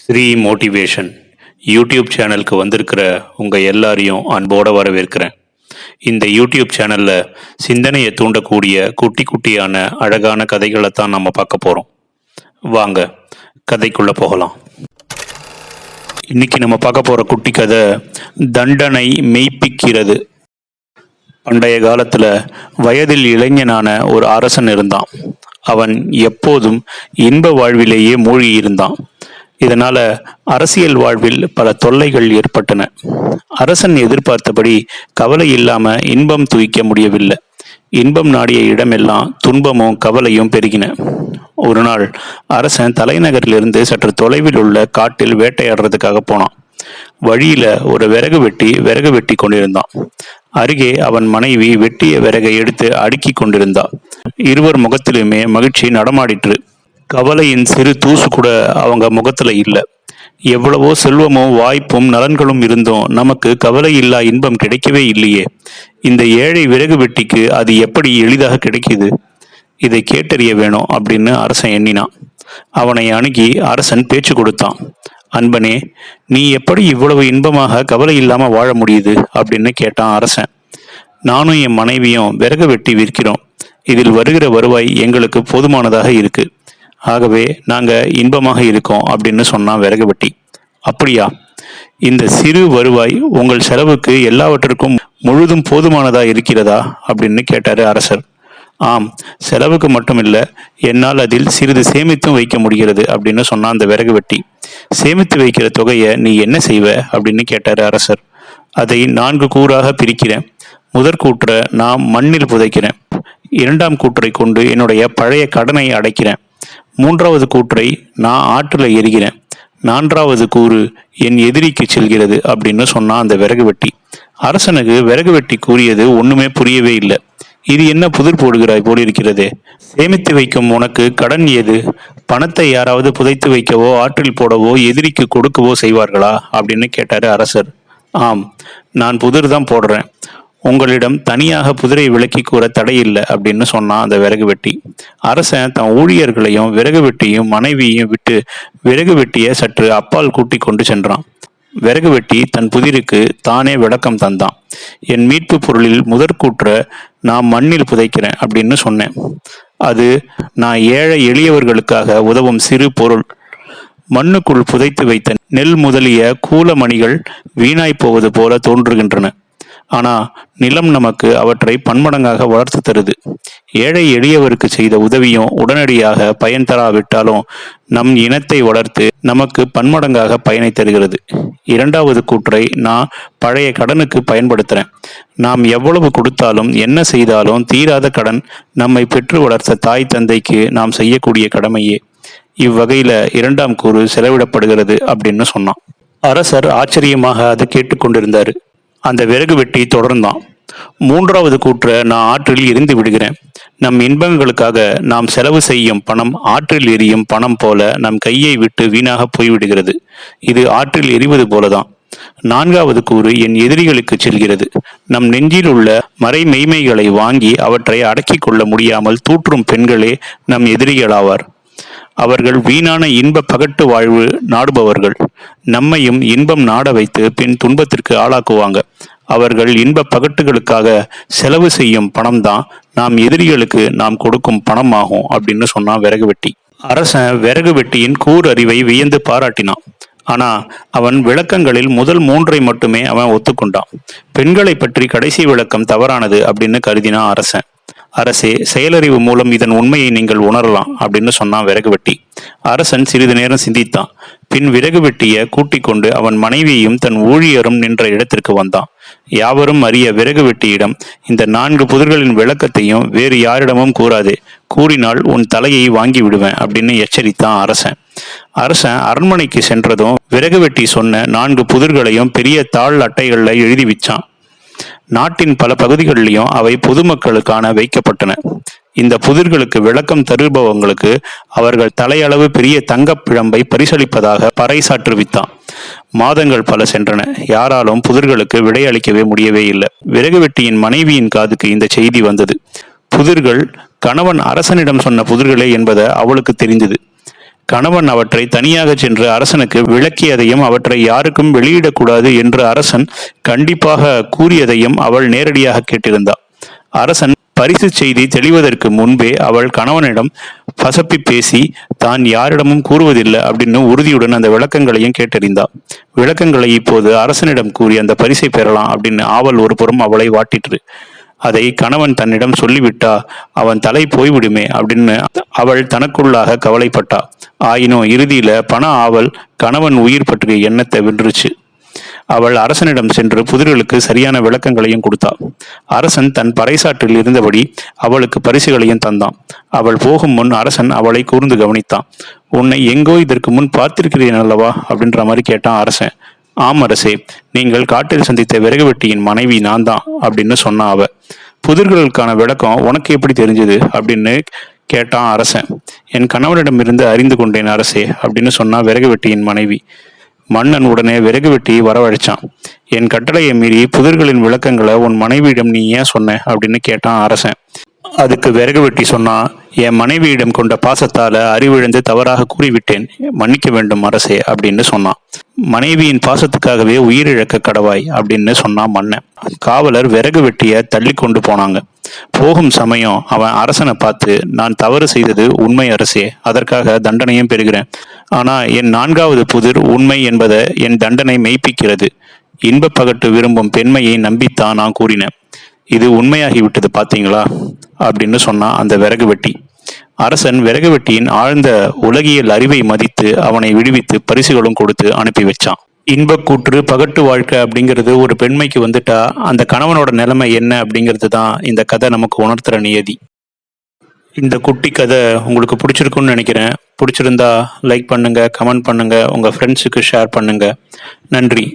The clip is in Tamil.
ஸ்ரீ மோட்டிவேஷன் யூடியூப் சேனலுக்கு வந்திருக்கிற உங்கள் எல்லாரையும் அன்போடு வரவேற்கிறேன். இந்த யூடியூப் சேனலில் சிந்தனையை தூண்டக்கூடிய குட்டி குட்டியான அழகான கதைகளை தான் நம்ம பார்க்க போகிறோம் வாங்க கதைக்குள்ளே போகலாம். இன்னைக்கு நம்ம பார்க்க போகிற குட்டி கதை தண்டனை மெய்ப்பிக்கிறது. பண்டைய காலத்தில் வயதில் இளைஞனான ஒரு அரசன் இருந்தான். அவன் எப்போதும் இன்ப வாழ்விலேயே மூழ்கி இருந்தான் இதனால அரசியல் வாழ்வில் பல தொல்லைகள் ஏற்பட்டன. அரசன் எதிர்பார்த்தபடி கவலை இல்லாம இன்பம் துய்க்க முடியவில்லை. இன்பம் நாடிய இடமெல்லாம் துன்பமும் கவலையும் பெருகின. ஒரு நாள் அரசன் தலைநகரிலிருந்து சற்று தொலைவில் உள்ள காட்டில் வேட்டையாடுறதுக்காக போனான். வழியில ஒரு விறகு வெட்டி விறகு வெட்டி கொண்டிருந்தான். அருகே அவன் மனைவி வெட்டிய விறகை எடுத்து அடுக்கி கொண்டிருந்தாள் இருவர் முகத்திலுமே மகிழ்ச்சி நடமாடிற்று. கவலையின் சிறு தூசு கூட அவங்க முகத்துல இல்லை. எவ்வளவோ செல்வமும் வாய்ப்பும் நலன்களும் இருந்தும் நமக்கு கவலை இல்லா இன்பம் கிடைக்கவே இல்லையே. இந்த ஏழை விறகு வெட்டிக்கு அது எப்படி எளிதாக கிடைக்குது? இதை கேட்டறிய வேணும் அப்படின்னு அரசன் எண்ணினான். அவனை அணுகி அரசன் பேச்சு கொடுத்தான். அன்பனே நீ எப்படி இவ்வளவு இன்பமாக கவலை இல்லாம வாழ முடியுது? அப்படின்னு கேட்டான் அரசன். நானும் என் மனைவியும் விறகு வெட்டி விற்கிறோம். இதில் வருகிற வருவாய் எங்களுக்கு போதுமானதாக இருக்கு. ஆகவே நாங்கள் இன்பமாக இருக்கோம் அப்படின்னு சொன்னான் விறகு வெட்டி அப்படியா? இந்த சிறு வருவாய் உங்கள் செலவுக்கு எல்லாவற்றிற்கும் முழுதும் போதுமானதா இருக்கிறதா? அப்படின்னு கேட்டாரு அரசர். ஆம் செலவுக்கு மட்டும் என்னால் அதில் சிறிது சேமித்தும் வைக்க முடிகிறது அப்படின்னு சொன்னான் அந்த விறகு வெட்டி சேமித்து வைக்கிற தொகையை நீ என்ன செய்வ? அப்படின்னு கேட்டாரு அரசர். அதை நான்கு கூறாக பிரிக்கிறேன். முதற் கூற்றை நான் மண்ணில் புதைக்கிறேன். இரண்டாம் கூற்றை கொண்டு என்னுடைய பழைய கடனை அடைக்கிறேன். மூன்றாவது கூற்றை நான் ஆற்றில் எரிகிறேன் நான்காவது கூறு என் எதிரிக்கு செல்கிறது அப்படின்னு சொன்னான் அந்த விறகு வெட்டி. அரசனுக்கு விறகு வெட்டி கூறியது ஒண்ணுமே புரியவே இல்லை. இது என்ன புதிர் போடுகிறாய் போலிருக்கிறது சேமித்து வைக்கும் உனக்கு கடன் ஏது பணத்தை யாராவது புதைத்து வைக்கவோ ஆற்றில் போடவோ எதிரிக்கு கொடுக்கவோ செய்வார்களா? அப்படின்னு கேட்டாரு அரசர். ஆம் நான் புதிர் தான் போடுறேன். உங்களிடம் தனியாக புதிரை விளக்கி கூற தடையில்லை அப்படின்னு சொன்னான் அந்த விறகு வெட்டி. அரசன் தன் ஊழியர்களையும் விறகு வெட்டியும் மனைவியையும் விட்டு விறகு வெட்டிய சற்று அப்பால் கூட்டி கொண்டு சென்றான். விறகு வெட்டி தன் புதிருக்கு தானே விளக்கம் தந்தான். என் மீட்பு பொருளில் முதற்கூற்ற நான் மண்ணில் புதைக்கிறேன் அப்படின்னு சொன்னேன். அது நான் ஏழை எளியவர்களுக்காக உதவும் சிறு பொருள். மண்ணுக்குள் புதைத்து வைத்த நெல் முதலிய கூலமணிகள் வீணாய் போவது போல தோன்றுகின்றன. ஆனா நிலம் நமக்கு அவற்றை பன்மடங்காக வளர்த்து தருது. ஏழை எளியவருக்கு செய்த உதவியும் உடனடியாக பயன் தராவிட்டாலும் நம் இனத்தை வளர்த்து நமக்கு பன்மடங்காக பயனை தருகிறது. இரண்டாவது கூற்றை நான் பழைய கடனுக்கு பயன்படுத்துறேன். நாம் எவ்வளவு கொடுத்தாலும் என்ன செய்தாலும் தீராத கடன் நம்மை பெற்று வளர்த்த தாய் தந்தைக்கு நாம் செய்யக்கூடிய கடமையே. இவ்வகையில இரண்டாம் கூறு செலவிடப்படுகிறது அப்படின்னு சொன்னான். அரசர் ஆச்சரியமாக அதை கேட்டுக்கொண்டிருந்தாரு அந்த விறகு வெட்டி தொடர்ந்தான். மூன்றாவது கூற்ற நான் ஆற்றில் எரிந்து விடுகிறேன். நம் இன்பங்களுக்காக நாம் செலவு செய்யும் பணம் ஆற்றில் எரியும் பணம் போல நம் கையை விட்டு வீணாக போய்விடுகிறது. இது ஆற்றில் எரிவது போலதான். நான்காவது கூறு என் எதிரிகளுக்கு செல்கிறது. நம் நெஞ்சில் உள்ள மறை மெய்மைகளை வாங்கி அவற்றை அடக்கிக் கொள்ள முடியாமல் தூற்றும் பெண்களே நம் எதிரிகளாவார். அவர்கள் வீணான இன்ப பகட்டு வாழ்வு நாடுபவர்கள். நம்மையும் இன்பம் நாட வைத்து பின் துன்பத்திற்கு ஆளாக்குவாங்க. அவர்கள் இன்ப பகட்டுகளுக்காக செலவு செய்யும் பணம் தான் நாம் எதிரிகளுக்கு நாம் கொடுக்கும் பணம் ஆகும் அப்படின்னு சொன்னான் விறகு வெட்டி அரசன் விறகு வெட்டியின் கூர் அறிவை வியந்து பாராட்டினான். ஆனா அவன் விளக்கங்களில் முதல் மூன்றை மட்டுமே அவன் ஒத்துக்கொண்டான். பெண்களை பற்றி கடைசி விளக்கம் தவறானது அப்படின்னு கருதினான் அரசன். அரசே செயலறிவு மூலம் இதன் உண்மையை நீங்கள் உணரலாம் அப்படின்னு சொன்னான் விறகு வெட்டி. அரசன் சிறிது நேரம் சிந்தித்தான். பின் விறகு வெட்டிய கூட்டிக் கொண்டு அவன் மனைவியையும் தன் ஊழியரும் நின்ற இடத்திற்கு வந்தான். யாவரும் அறிய விறகு வெட்டியிடம் இந்த நான்கு புதிர்களின் விளக்கத்தையும் வேறு யாரிடமும் கூறாதே. கூறினால் உன் தலையை வாங்கி விடுவேன் அப்படின்னு எச்சரித்தான் அரசன். அரசன் அரண்மனைக்கு சென்றதும் விறகு வெட்டி சொன்ன நான்கு புதிர்களையும் பெரிய தாள் அட்டைகளில் எழுதி வச்சான். நாட்டின் பல பகுதிகளிலும் அவை பொதுமக்களுக்கான வைக்கப்பட்டன. இந்த புதிர்களுக்கு விளக்கம் தருபவங்களுக்கு அவர்கள் தலையளவு பெரிய தங்கப் பிழம்பை பரிசளிப்பதாக பறைசாற்றுவித்தான். மாதங்கள் பல சென்றன. யாராலும் புதிர்களுக்கு விடையளிக்கவே முடியவே இல்லை. விறகு வெட்டியின் மனைவியின் காதுக்கு இந்த செய்தி வந்தது. புதிர்கள் கணவன் அரசனிடம் சொன்ன புதிர்களே என்பதை அவளுக்கு தெரிந்தது. கணவன் அவற்றை தனியாக சென்று அரசனுக்கு விளக்கியதையும் அவற்றை யாருக்கும் வெளியிடக்கூடாது என்று அரசன் கண்டிப்பாக கூறியதையும் அவள் நேரடியாக கேட்டிருந்தாள் அரசன் பரிசு செய்தி தெளிவதற்கு முன்பே அவள் கணவனிடம் பசப்பி பேசி தான் யாரிடமும் கூறுவதில்லை அப்படின்னு உறுதியுடன் அந்த விளக்கங்களையும் கேட்டறிந்தாள் விளக்கங்களை இப்போது அரசனிடம் கூறி அந்த பரிசை பெறலாம் அப்படின்னு ஆவல் ஒரு புறம் அவளை வாட்டிற்று. அதை கணவன் தன்னிடம் சொல்லிவிட்டா அவன் தலை போய்விடுமே அப்படின்னு அவள் தனக்குள்ளாக கவலைப்பட்டா. ஆயினும் இறுதியில பண ஆவல் கணவன் உயிர் பற்றிய எண்ணத்தை வென்றுச்சு. அவள் அரசனிடம் சென்று புதிர்களுக்கு சரியான விளக்கங்களையும் கொடுத்தாள் அரசன் தன் பறைசாற்றில் இருந்தபடி அவளுக்கு பரிசுகளையும் தந்தான். அவள் போகும் முன் அரசன் அவளை கூர்ந்து கவனித்தான். உன்னை எங்கோ இதற்கு முன் பார்த்திருக்கிறேன் அல்லவா? அப்படின்ற மாதிரி கேட்டான் அரசன். ஆம் அரசே நீங்கள் காட்டில் சந்தித்த விறகு வெட்டியின் மனைவி நான் தான் அப்படின்னு சொன்னா அவ. புதிர்களுக்கான விளக்கம் உனக்கு எப்படி தெரிஞ்சது? அப்படின்னு கேட்டான் அரசன். என் கணவனிடமிருந்து அறிந்து கொண்டேன் அரசே அப்படின்னு சொன்னா விறகு வெட்டியின் மனைவி. மன்னன் உடனே விறகு வெட்டி வரவழைச்சான். என் கட்டளையை மீறி புதிர்களின் விளக்கங்களை உன் மனைவியிடம் நீ ஏன் சொன்ன? அப்படின்னு கேட்டான் அரசன். அதுக்கு விறகு வெட்டி சொன்னான் என் மனைவியிடம் கொண்ட பாசத்தால அறிவிழந்து தவறாக கூறிவிட்டேன் மன்னிக்க வேண்டும் அரசே அப்படின்னு சொன்னான். மனைவியின் பாசத்துக்காகவே உயிரிழக்க கடவாய் அப்படின்னு சொன்னான் மன்னன். காவலர் விறகு வெட்டிய தள்ளி கொண்டு போனாங்க. போகும் சமயம் அவன் அரசனை பார்த்து நான் தவறு செய்தது உண்மை அரசே அதற்காக தண்டனையும் பெறுகிறேன். ஆனா என் நான்காவது புதிர் உண்மை என்பதை என் தண்டனை மெய்ப்பிக்கிறது. இன்பப்பகட்டு விரும்பும் பெண்மையை நம்பித்தான் நான் கூறினேன். இது உண்மையாகிவிட்டது பார்த்தீங்களா? பாத்தீங்களா அப்படின்னு சொன்னான் அந்த விறகு வெட்டி. அரசன் விறகு வெட்டியின் ஆழ்ந்த உலகியல் அறிவை மதித்து அவனை விடுவித்து பரிசுகளும் கொடுத்து அனுப்பி வச்சான். இன்பக்கூற்று பகட்டு வாழ்க்கை அப்படிங்கிறது ஒரு பெண்மைக்கு வந்துட்டா அந்த கணவனோட நிலைமை என்ன அப்படிங்கிறது தான் இந்த கதை நமக்கு உணர்த்துற நியதி. இந்த குட்டி கதை உங்களுக்கு பிடிச்சிருக்குன்னு நினைக்கிறேன். பிடிச்சிருந்தா லைக் பண்ணுங்க கமெண்ட் பண்ணுங்க உங்க ஃப்ரெண்ட்ஸுக்கு ஷேர் பண்ணுங்க. நன்றி.